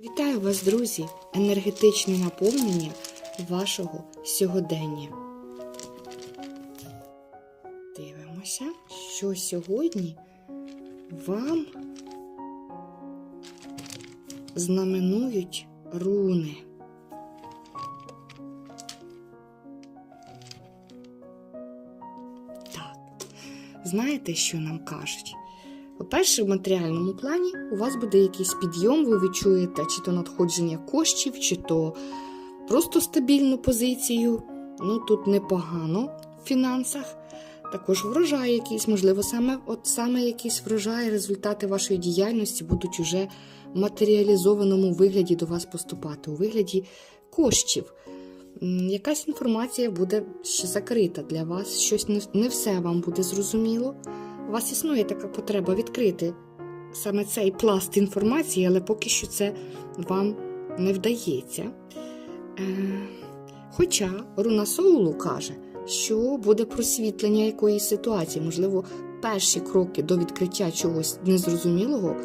Вітаю вас, друзі! Енергетичне наповнення вашого сьогодення. Дивимося, що сьогодні вам знаменують руни. Так, знаєте, що нам кажуть? По-перше, в матеріальному плані у вас буде якийсь підйом, ви відчуєте чи то надходження коштів, чи то просто стабільну позицію. Ну тут непогано в фінансах. Також врожай якийсь, можливо, саме от саме якісь врожаї, результати вашої діяльності будуть уже в матеріалізованому вигляді до вас поступати, у вигляді коштів. Якась інформація буде ще закрита для вас, щось не все вам буде зрозуміло. У вас існує така потреба відкрити саме цей пласт інформації, але поки що це вам не вдається. Е, хоча руна Соулу каже, що буде просвітлення якоїсь ситуації, можливо, перші кроки до відкриття чогось незрозумілого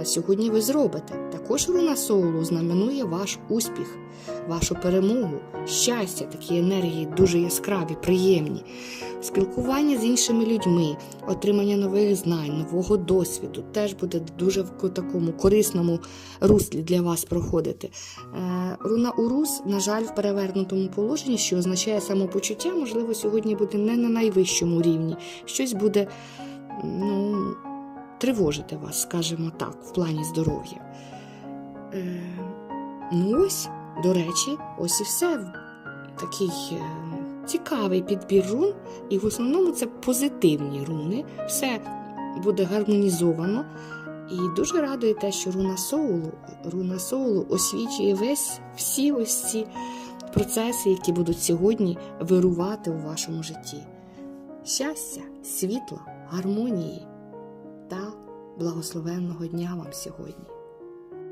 е, сьогодні ви зробите. Також руна Соулу знаменує ваш успіх, вашу перемогу, щастя, такі енергії дуже яскраві, приємні спілкування з іншими людьми, отримання нових знань, нового досвіду теж буде дуже в такому корисному руслі для вас проходити. Е, Руна Урус, на жаль, в перевернутому положенні, що означає самопочуття, можливо, сьогодні буде не на найвищому рівні. Щось буде ну, тривожити вас, скажімо так, в плані здоров'я. Е, Ну ось, до речі, ось і все. Такий е, цікавий підбір рун, і в основному це позитивні руни. Все буде гармонізовано. І дуже радує те, що руна Соулу, руна Соулу освічує весь всі ось ці процеси, які будуть сьогодні вирувати у вашому житті. Щастя, світла, гармонії та благословенного дня вам сьогодні!